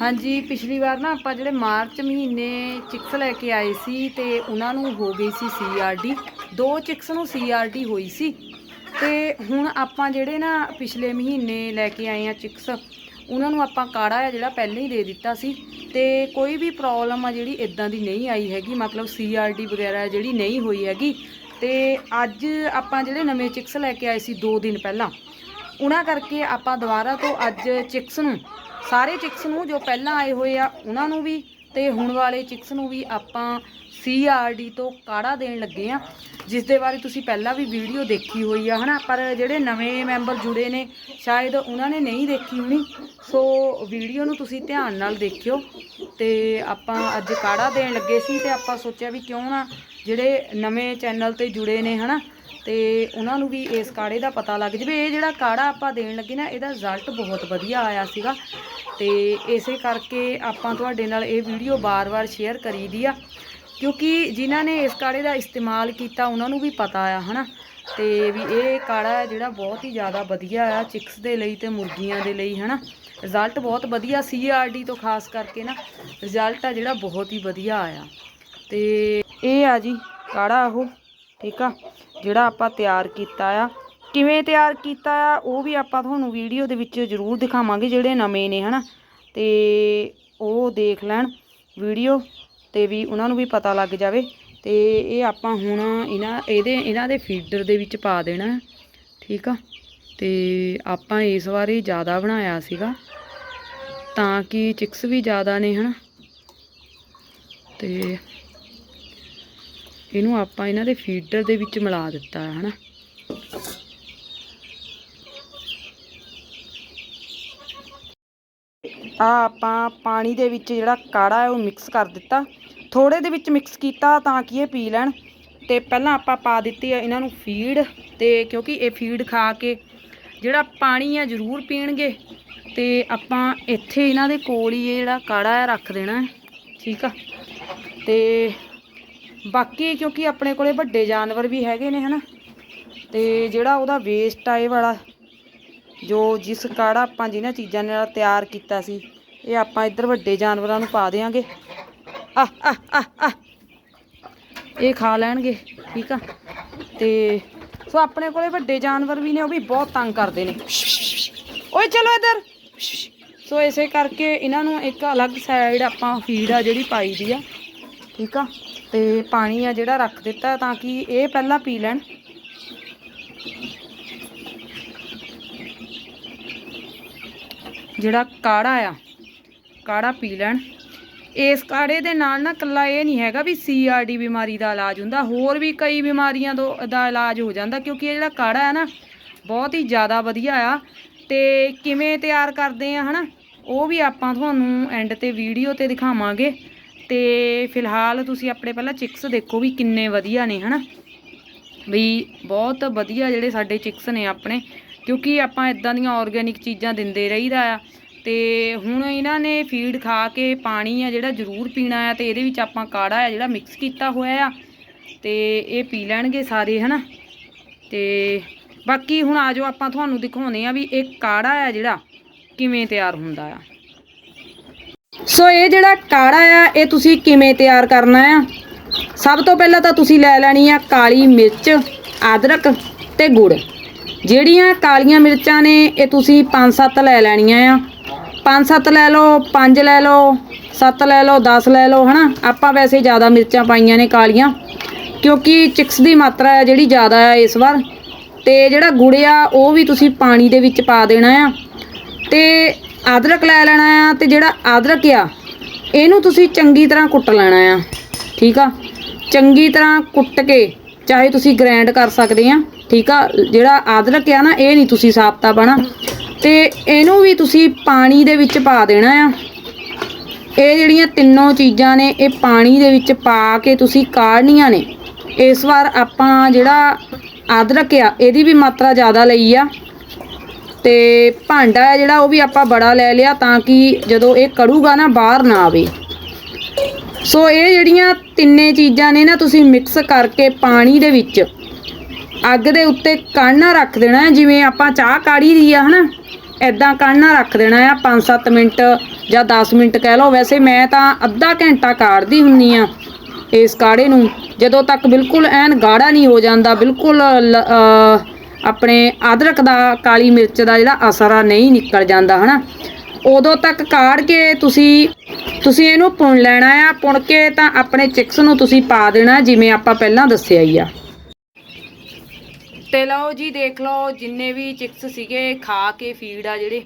ਹਾਂਜੀ, ਪਿਛਲੀ ਵਾਰ ਨਾ ਆਪਾਂ ਜਿਹੜੇ ਮਾਰਚ ਮਹੀਨੇ ਚਿਕਸ ਲੈ ਕੇ ਆਏ ਸੀ ਤੇ ਉਹਨਾਂ ਨੂੰ ਹੋ ਗਈ ਸੀ ਸੀਆਰਡੀ ਦੋ ਚਿਕਸ ਨੂੰ ਸੀਆਰਡੀ ਹੋਈ ਸੀ। ਤੇ ਹੁਣ ਆਪਾਂ ਜਿਹੜੇ ਨਾ ਪਿਛਲੇ ਮਹੀਨੇ ਲੈ ਕੇ ਆਏ ਆ ਚਿਕਸ, ਉਹਨਾਂ ਨੂੰ ਆਪਾਂ ਕਾੜਾ ਆ ਜਿਹੜਾ ਪਹਿਲਾਂ ਹੀ ਦੇ ਦਿੱਤਾ ਸੀ। ਤੇ ਕੋਈ ਵੀ ਪ੍ਰੋਬਲਮ ਆ ਜਿਹੜੀ ਇਦਾਂ ਦੀ ਨਹੀਂ ਆਈ ਹੈਗੀ, ਮਤਲਬ ਸੀਆਰਡੀ ਵਗੈਰਾ ਜਿਹੜੀ ਨਹੀਂ ਹੋਈ ਹੈਗੀ। ਤੇ ਅੱਜ ਆਪਾਂ ਜਿਹੜੇ ਨਵੇਂ ਚਿਕਸ ਲੈ ਕੇ ਆਏ ਸੀ 2 ਦਿਨ ਪਹਿਲਾਂ, ਉਹਨਾਂ ਕਰਕੇ ਆਪਾਂ ਦੁਬਾਰਾ ਤੋਂ ਅੱਜ ਚਿਕਸ ਨੂੰ ਸਾਰੇ ਚਿਕਸ ਨੂੰ ਜੋ ਪਹਿਲਾਂ ਆਏ ਹੋਏ ਆ, ਉਹਨਾਂ ਨੂੰ ਵੀ ਤੇ ਹੁਣ ਵਾਲੇ ਚਿਕਸ ਨੂੰ ਵੀ ਆਪਾਂ ਸੀਆਰਡੀ ਤੋਂ ਕਾੜਾ ਦੇਣ ਲੱਗੇ ਆ। ਜਿਸ ਦੇ ਬਾਰੇ ਤੁਸੀਂ ਪਹਿਲਾਂ ਵੀ ਵੀਡੀਓ ਦੇਖੀ ਹੋਈ ਆ, ਹਨਾ? ਪਰ ਜਿਹੜੇ ਨਵੇਂ ਮੈਂਬਰ ਜੁੜੇ ਨੇ, ਸ਼ਾਇਦ ਉਹਨਾਂ ਨੇ ਨਹੀਂ ਦੇਖੀ ਹੋਣੀ। ਸੋ ਵੀਡੀਓ ਨੂੰ ਤੁਸੀਂ ਧਿਆਨ ਨਾਲ ਦੇਖਿਓ ਤੇ ਆਪਾਂ ਅੱਜ ਕਾੜਾ ਦੇਣ ਲੱਗੇ ਸੀ ਤੇ ਆਪਾਂ ਸੋਚਿਆ ਵੀ ਕਿਉਂ ਨਾ ਜਿਹੜੇ ਨਵੇਂ ਚੈਨਲ ਤੇ ਜੁੜੇ ਨੇ, ਹਨਾ? ਤੇ ਉਹਨਾਂ ਨੂੰ ਵੀ ਇਸ ਕਾੜੇ ਦਾ ਪਤਾ ਲੱਗ ਜਵੇ। ਇਹ ਜਿਹੜਾ ਕਾੜਾ ਆਪਾਂ ਦੇਣ ਲੱਗੇ ਨਾ, ਇਹਦਾ ਰਿਜ਼ਲਟ ਬਹੁਤ ਵਧੀਆ ਆਇਆ ਸੀਗਾ। ਤੇ ਇਸੇ ਕਰਕੇ ਆਪਾਂ ਤੁਹਾਡੇ ਨਾਲ ਇਹ ਵੀਡੀਓ ਬਾਰ-ਬਾਰ ਸ਼ੇਅਰ ਕਰੀਦੀ ਆ। ਕਿਉਂਕਿ ਜਿਨ੍ਹਾਂ ਨੇ ਇਸ ਕਾੜੇ ਦਾ ਇਸਤੇਮਾਲ ਕੀਤਾ, ਉਹਨਾਂ ਨੂੰ ਵੀ ਪਤਾ ਆ, ਹਨਾ? ਤੇ ਵੀ ਇਹ ਕਾੜਾ ਜਿਹੜਾ ਬਹੁਤ ਹੀ ਜ਼ਿਆਦਾ ਵਧੀਆ ਆ, ਚਿਕਸ ਦੇ ਲਈ ਤੇ ਮੁਰਗੀਆਂ ਦੇ ਲਈ, ਹਨਾ? ਰਿਜ਼ਲਟ ਬਹੁਤ ਵਧੀਆ ਸੀਆਰਡੀ ਤੋਂ ਖਾਸ ਕਰਕੇ ਨਾ, ਰਿਜ਼ਲਟ ਆ ਜਿਹੜਾ ਬਹੁਤ ਹੀ ਵਧੀਆ ਆਇਆ। ਤੇ ਇਹ ਆ ਜੀ ਕਾੜਾ ਉਹ, ਠੀਕ ਆ? ਜਿਹੜਾ ਆਪਾਂ ਤਿਆਰ ਕੀਤਾ ਆ। ਕਿਵੇਂ ਤਿਆਰ ਕੀਤਾ ਆ, ਉਹ ਵੀ ਆਪਾਂ ਤੁਹਾਨੂੰ ਵੀਡੀਓ ਦੇ ਵਿੱਚ ਜ਼ਰੂਰ ਦਿਖਾਵਾਂਗੇ ਜਿਹੜੇ ਨਵੇਂ ਨੇ, ਹਨਾ? ਤੇ ਉਹ ਦੇਖ ਲੈਣ ਵੀਡੀਓ। ਤੇ ਵੀ ਉਹਨਾਂ ਨੂੰ ਵੀ ਪਤਾ ਲੱਗ ਜਾਵੇ ਤੇ ਇਹ ਆਪਾਂ ਹੁਣ ਇਹਨਾਂ, ਇਹਦੇ, ਇਹਨਾਂ ਦੇ ਫੀਡਰ ਦੇ ਵਿੱਚ ਪਾ ਦੇਣਾ, ਠੀਕ ਆ? ਤੇ ਆਪਾਂ ਇਸ ਵਾਰੀ ਜ਼ਿਆਦਾ ਬਣਾਇਆ ਸੀਗਾ, ਤਾਂ ਕਿ ਚਿਕਸ ਵੀ ਜ਼ਿਆਦਾ ਨੇ, ਹਨਾ? ਤੇ ਇਹਨੂੰ ਆਪਾਂ ਇਹਨਾਂ ਦੇ ਫੀਡਰ ਦੇ ਵਿੱਚ ਮਿਲਾ ਦਿੱਤਾ ਹੈ ਹਨਾ? ਆ ਆਪਾਂ ਪਾਣੀ ਦੇ ਵਿੱਚ ਜਿਹੜਾ ਕਾੜਾ ਹੈ ਉਹ ਮਿਕਸ ਕਰ ਦਿੱਤਾ। ਥੋੜੇ ਦੇ ਵਿੱਚ ਮਿਕਸ ਕੀਤਾ ਤਾਂ ਕਿ ਇਹ ਪੀ ਲੈਣ। ਤੇ ਪਹਿਲਾਂ ਆਪਾਂ ਪਾ ਦਿੱਤੀ ਹੈ ਇਹਨਾਂ ਨੂੰ ਫੀਡ ਤੇ ਕਿਉਂਕਿ ਇਹ ਫੀਡ ਖਾ ਕੇ ਜਿਹੜਾ ਪਾਣੀ ਆ ਜ਼ਰੂਰ ਪੀਣਗੇ। ਤੇ ਆਪਾਂ ਇੱਥੇ ਇਹਨਾਂ ਦੇ ਕੋਲ ਹੀ ਇਹ ਜਿਹੜਾ ਕਾੜਾ ਹੈ ਰੱਖ ਦੇਣਾ ਠੀਕ ਆ? ਤੇ ਬਾਕੀ ਕਿਉਂਕਿ ਆਪਣੇ ਕੋਲੇ ਵੱਡੇ ਜਾਨਵਰ ਵੀ ਹੈਗੇ ਨੇ, ਹਨਾ? ਤੇ ਜਿਹੜਾ ਉਹਦਾ ਵੇਸਟ ਆ ਇਹ ਵਾਲਾ ਜੋ ਜਿਸ ਕਾੜਾ ਆਪਾਂ ਜਿਨ੍ਹਾਂ ਚੀਜ਼ਾਂ ਨਾਲ ਤਿਆਰ ਕੀਤਾ ਸੀ, ਇਹ ਆਪਾਂ ਇੱਧਰ ਵੱਡੇ ਜਾਨਵਰਾਂ ਨੂੰ ਪਾ ਦੇਾਂਗੇ ਆ ਆ ਆ ਆ। ਇਹ ਖਾ ਲੈਣਗੇ, ਠੀਕ ਆ? ਤੇ ਸੋ ਆਪਣੇ ਕੋਲੇ ਵੱਡੇ ਜਾਨਵਰ ਵੀ ਨੇ, ਉਹ ਵੀ ਬਹੁਤ ਤੰਗ ਕਰਦੇ ਨੇ। ਓਏ, ਚਲੋ ਇੱਧਰ। ਸੋ ਇਸੇ ਕਰਕੇ ਇਹਨਾਂ ਨੂੰ ਇੱਕ ਅਲੱਗ ਸਾਈਡ ਆਪਾਂ ਫੀਡ ਆ ਜਿਹੜੀ ਪਾਈ ਦੀ ਆ, ਠੀਕ ਆ? ਤੇ ਪਾਣੀ ਆ ਜਿਹੜਾ ਰੱਖ ਦਿੱਤਾ ਤਾਂ ਕਿ ਇਹ ਪਹਿਲਾਂ ਪੀ ਲੈਣ। ਜਿਹੜਾ ਕਾੜਾ ਆ, ਕਾੜਾ ਪੀ ਲੈਣ। ਇਸ ਕਾੜੇ ਦੇ ਨਾਲ ਨਾ ਕੱਲਾ ਇਹ ਨਹੀਂ ਹੈਗਾ ਵੀ ਸੀਆਰਡੀ ਬਿਮਾਰੀ ਦਾ ਇਲਾਜ ਹੁੰਦਾ, ਹੋਰ ਵੀ ਕਈ ਬਿਮਾਰੀਆਂ ਤੋਂ ਦਾ ਇਲਾਜ ਹੋ ਜਾਂਦਾ ਕਿਉਂਕਿ ਇਹ ਜਿਹੜਾ ਕਾੜਾ ਹੈ ਨਾ, ਬਹੁਤ ਹੀ ਜ਼ਿਆਦਾ ਵਧੀਆ ਆ ਤੇ ਕਿਵੇਂ ਤਿਆਰ ਕਰਦੇ ਆ ਹਨਾ, ਉਹ ਵੀ ਆਪਾਂ ਤੁਹਾਨੂੰ ਐਂਡ ਤੇ ਵੀਡੀਓ ਤੇ ਦਿਖਾਵਾਂਗੇ। ਤੇ ਫਿਲਹਾਲ ਤੁਸੀਂ ਆਪਣੇ ਪਹਿਲਾਂ ਚਿਕਸ ਦੇਖੋ ਵੀ ਕਿੰਨੇ ਵਧੀਆ ਨੇ ਹਨਾ, ਵੀ ਬਹੁਤ ਵਧੀਆ ਜਿਹੜੇ ਸਾਡੇ ਚਿਕਸ ਨੇ ਆਪਣੇ। ਕਿਉਂਕਿ ਆਪਾਂ ਇਦਾਂ ਦੀਆਂ ਆਰਗੈਨਿਕ ਚੀਜ਼ਾਂ ਦਿੰਦੇ ਰਹੀਦਾ ਆ। ਤੇ ਹੁਣ ਇਹਨਾਂ ਨੇ ਫੀਡ ਖਾ ਕੇ ਪਾਣੀ ਆ ਜਿਹੜਾ ਜ਼ਰੂਰ ਪੀਣਾ ਆ ਤੇ ਇਹਦੇ ਵਿੱਚ ਆਪਾਂ ਕਾੜਾ ਆ ਜਿਹੜਾ ਮਿਕਸ ਕੀਤਾ ਹੋਇਆ ਆ। ਤੇ ਇਹ ਪੀ ਲੈਣਗੇ ਸਾਰੇ, ਹਨਾ? ਤੇ ਬਾਕੀ ਹੁਣ ਆਜੋ ਆਪਾਂ ਤੁਹਾਨੂੰ ਦਿਖਾਉਂਦੇ ਆ ਵੀ ਇਹ ਕਾੜਾ ਆ ਜਿਹੜਾ ਕਿਵੇਂ ਤਿਆਰ ਹੁੰਦਾ ਆ। ਸੋ ਇਹ ਜਿਹੜਾ ਕਾੜਾ ਆ, ਇਹ ਤੁਸੀਂ ਕਿਵੇਂ ਤਿਆਰ ਕਰਨਾ ਆ? ਸਭ ਤੋਂ ਪਹਿਲਾਂ ਤਾਂ ਤੁਸੀਂ ਲੈ ਲੈਣੀ ਆ ਕਾਲੀ ਮਿਰਚ, ਅਦਰਕ ਤੇ ਗੁੜ। ਜਿਹੜੀਆਂ ਕਾਲੀਆਂ ਮਿਰਚਾਂ ਨੇ, ਇਹ ਤੁਸੀਂ 5-7 ਲੈ ਲੈਣੀਆਂ ਆ। 5-7 ਲੈ ਲਓ 5 ਲੈ ਲਓ 7 ਲੈ ਲਓ 10 ਲੈ ਲਓ, ਹਨਾ? ਆਪਾਂ ਵੈਸੇ ਜ਼ਿਆਦਾ ਮਿਰਚਾਂ ਪਾਈਆਂ ਨੇ ਕਾਲੀਆਂ, ਕਿਉਂਕਿ ਚਿਕਸ ਦੀ ਮਾਤਰਾ ਹੈ ਜਿਹੜੀ ਜ਼ਿਆਦਾ ਆ ਇਸ ਵਾਰ। ਤੇ ਜਿਹੜਾ ਗੁੜ ਆ, ਉਹ ਵੀ ਤੁਸੀਂ ਪਾਣੀ ਦੇ ਵਿੱਚ ਪਾ ਦੇਣਾ ਆ। ਤੇ ਅਦਰਕ ਲੈ ਲੈਣਾ ਆ, ਤੇ ਜਿਹੜਾ ਅਦਰਕ ਆ, ਇਹਨੂੰ ਤੁਸੀਂ ਚੰਗੀ ਤਰ੍ਹਾਂ ਕੁੱਟ ਲੈਣਾ ਆ, ਠੀਕ ਆ? ਚੰਗੀ ਤਰ੍ਹਾਂ ਕੁੱਟ ਕੇ ਚਾਹੇ ਤੁਸੀਂ ਗ੍ਰੈਂਡ ਕਰ ਸਕਦੇ ਆ, ਠੀਕ ਆ? ਜਿਹੜਾ ਅਦਰਕ ਆ ਨਾ, ਇਹ ਨਹੀਂ ਤੁਸੀਂ ਸਾਬਤਾ ਪਾਣਾ ਤੇ ਇਹਨੂੰ ਵੀ ਤੁਸੀਂ ਪਾਣੀ ਦੇ ਵਿੱਚ ਪਾ ਦੇਣਾ ਆ। ਇਹ ਜਿਹੜੀਆਂ ਤਿੰਨੋਂ ਚੀਜ਼ਾਂ ਨੇ, ਇਹ ਪਾਣੀ ਦੇ ਵਿੱਚ ਪਾ ਕੇ ਤੁਸੀਂ ਕਾੜਨੀਆਂ ਨੇ। ਇਸ ਵਾਰ ਆਪਾਂ ਜਿਹੜਾ ਅਦਰਕ ਆ, ਇਹਦੀ ਵੀ ਮਾਤਰਾ ਜ਼ਿਆਦਾ ਲਈ ਆ। ਤੇ ਭਾਂਡਾ ਹੈ ਜਿਹੜਾ, ਉਹ ਵੀ ਆਪਾਂ ਬੜਾ ਲੈ ਲਿਆ ਤਾਂ ਕਿ ਜਦੋਂ ਇਹ ਕੜੂਗਾ ਨਾ, ਬਾਹਰ ਨਾ ਆਵੇ। ਸੋ ਇਹ ਜਿਹੜੀਆਂ ਤਿੰਨੇ ਚੀਜ਼ਾਂ ਨੇ ਨਾ ਤੁਸੀਂ ਮਿਕਸ ਕਰਕੇ ਪਾਣੀ ਦੇ ਵਿੱਚ ਅੱਗ ਦੇ ਉੱਤੇ ਕੜਨਾ ਰੱਖ ਦੇਣਾ ਹੈ, ਜਿਵੇਂ ਆਪਾਂ ਚਾਹ ਕਾੜੀ ਦੀ ਆ ਹਨਾ? ਐਦਾਂ ਕਾੜਨਾ ਰੱਖ ਦੇਣਾ ਆ 5-7 ਮਿੰਟ ਜਾਂ 10 ਮਿੰਟ ਕਹਿ ਲਓ। ਵੈਸੇ ਮੈਂ ਤਾਂ ਅੱਧਾ ਘੰਟਾ ਕਾੜਦੀ ਹੁੰਨੀ ਆ ਇਸ ਕਾੜੇ ਨੂੰ। ਜਦੋਂ ਤੱਕ ਬਿਲਕੁਲ ਐਨ ਗਾੜਾ ਨਹੀਂ ਹੋ ਜਾਂਦਾ ਬਿਲਕੁਲ ਲ- ਆਪਣੇ ਅਦਰਕ ਦਾ ਕਾਲੀ ਮਿਰਚ ਦਾ ਜਿਹੜਾ ਅਸਰ ਆ ਨਹੀਂ ਨਿਕਲ ਜਾਂਦਾ ਹਨਾ? ਉਦੋਂ ਤੱਕ ਕਾੜ ਕੇ ਤੁਸੀਂ ਤੁਸੀਂ ਇਹਨੂੰ ਪੁਣ ਲੈਣਾ ਆ ਪੁਣ ਕੇ ਤਾਂ ਆਪਣੇ ਚਿਕਸ ਨੂੰ ਤੁਸੀਂ ਪਾ ਦੇਣਾ ਜਿਵੇਂ ਆਪਾਂ ਪਹਿਲਾਂ ਦੱਸਿਆ ਹੀ ਆ। ਤੇ ਲਓ ਜੀ, ਦੇਖ ਲਓ, ਜਿੰਨੇ ਵੀ ਚਿਕਸ ਸੀਗੇ ਖਾ ਕੇ ਫੀਡ ਆ ਜਿਹੜੇ,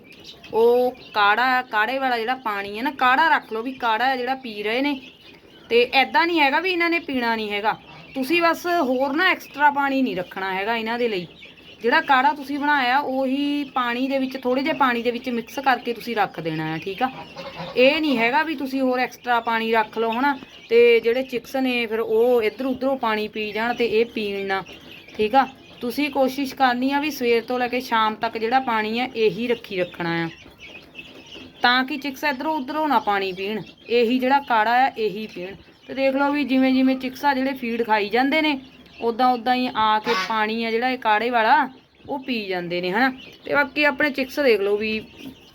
ਉਹ ਕਾੜਾ, ਕਾੜੇ ਵਾਲਾ ਜਿਹੜਾ ਪਾਣੀ ਹੈ ਨਾ, ਕਾੜਾ ਰੱਖ ਲਓ ਵੀ ਕਾੜਾ ਹੈ ਜਿਹੜਾ ਪੀ ਰਹੇ ਨੇ। ਤੇ ਐਦਾਂ ਨਹੀਂ ਹੈਗਾ ਵੀ ਇਹਨਾਂ ਨੇ ਪੀਣਾ ਨਹੀਂ ਹੈਗਾ। ਤੁਸੀਂ ਬਸ ਹੋਰ ਨਾ ਐਕਸਟਰਾ ਪਾਣੀ ਨਹੀਂ ਰੱਖਣਾ ਹੈਗਾ ਇਹਨਾਂ ਦੇ ਲਈ। ਜਿਹੜਾ ਕਾੜਾ ਤੁਸੀਂ ਬਣਾਇਆ, ਉਹੀ ਪਾਣੀ ਦੇ ਵਿੱਚ ਥੋੜੇ ਜਿਹੇ ਪਾਣੀ ਦੇ ਵਿੱਚ ਮਿਕਸ ਕਰਕੇ ਤੁਸੀਂ ਰੱਖ ਦੇਣਾ ਹੈ, ਠੀਕ ਆ? ਇਹ ਨਹੀਂ ਹੈਗਾ ਵੀ ਤੁਸੀਂ ਹੋਰ ਐਕਸਟਰਾ ਪਾਣੀ ਰੱਖ ਲਓ, ਹਨਾ? ਤੇ ਜਿਹੜੇ ਚਿਕਸ ਨੇ, ਫਿਰ ਉਹ ਇੱਧਰ ਉੱਧਰੋਂ ਪਾਣੀ ਪੀ ਜਾਣ ਤੇ ਇਹ ਪੀਣ ਨਾ ਠੀਕ ਆ? ਤੁਸੀਂ ਕੋਸ਼ਿਸ਼ ਕਰਨੀ ਆ ਵੀ ਸਵੇਰ ਤੋਂ ਲੈ ਕੇ ਸ਼ਾਮ ਤੱਕ ਜਿਹੜਾ ਪਾਣੀ ਆ, ਇਹੀ ਰੱਖੀ ਰੱਖਣਾ ਆ। ਤਾਂ ਕਿ ਚਿਕਸ ਇਧਰੋਂ ਉਧਰੋਂ ਨਾ ਪਾਣੀ ਪੀਣ, ਇਹੀ ਜਿਹੜਾ ਕਾੜਾ ਆ, ਇਹੀ ਪੀਣ। ਤੇ ਦੇਖ ਲਓ ਵੀ ਜਿਵੇਂ ਜਿਵੇਂ ਚਿਕਸ ਆ ਜਿਹੜੇ ਫੀਡ ਖਾਈ ਜਾਂਦੇ ਨੇ ਉਦਾਂ ਉਦਾਂ ਹੀ ਆ ਕੇ ਪਾਣੀ ਆ ਜਿਹੜਾ ਇਹ ਕਾੜੇ ਵਾਲਾ, ਉਹ ਪੀ ਜਾਂਦੇ ਨੇ, ਹਨਾ? ਤੇ ਬਾਕੀ ਆਪਣੇ ਚਿਕਸ ਦੇਖ ਲਓ ਵੀ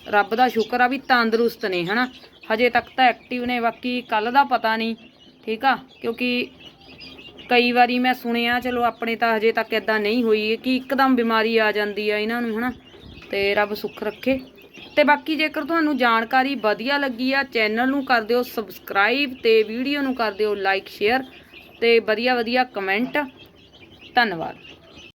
ਰੱਬ ਦਾ ਸ਼ੁਕਰ ਆ ਵੀ ਤੰਦਰੁਸਤ ਨੇ, ਹਨਾ? ਹਜੇ ਤੱਕ ਤਾਂ ਐਕਟਿਵ ਨੇ, ਬਾਕੀ ਕੱਲ ਦਾ ਪਤਾ ਨਹੀਂ, ਠੀਕ ਆ? ਕਿਉਂਕਿ ਕਈ ਵਾਰੀ ਮੈਂ ਸੁਣਿਆ, ਚਲੋ ਆਪਣੇ ਤਾਂ ਹਜੇ ਤੱਕ ਇਦਾਂ ਨਹੀਂ ਹੋਈ ਕਿ ਇੱਕਦਮ ਬਿਮਾਰੀ ਆ ਜਾਂਦੀ ਆ ਇਹਨਾਂ ਨੂੰ, ਹਨਾ? ਤੇ ਰੱਬ ਸੁੱਖ ਰੱਖੇ। ਤੇ ਬਾਕੀ ਜੇਕਰ ਤੁਹਾਨੂੰ ਜਾਣਕਾਰੀ ਵਧੀਆ ਲੱਗੀ ਆ, ਚੈਨਲ ਨੂੰ ਕਰ ਦਿਓ ਸਬਸਕ੍ਰਾਈਬ ਤੇ ਵੀਡੀਓ ਨੂੰ ਕਰ ਦਿਓ ਲਾਈਕ ਸ਼ੇਅਰ ਤੇ ਵਧੀਆ ਵਧੀਆ ਕਮੈਂਟ ਧੰਨਵਾਦ।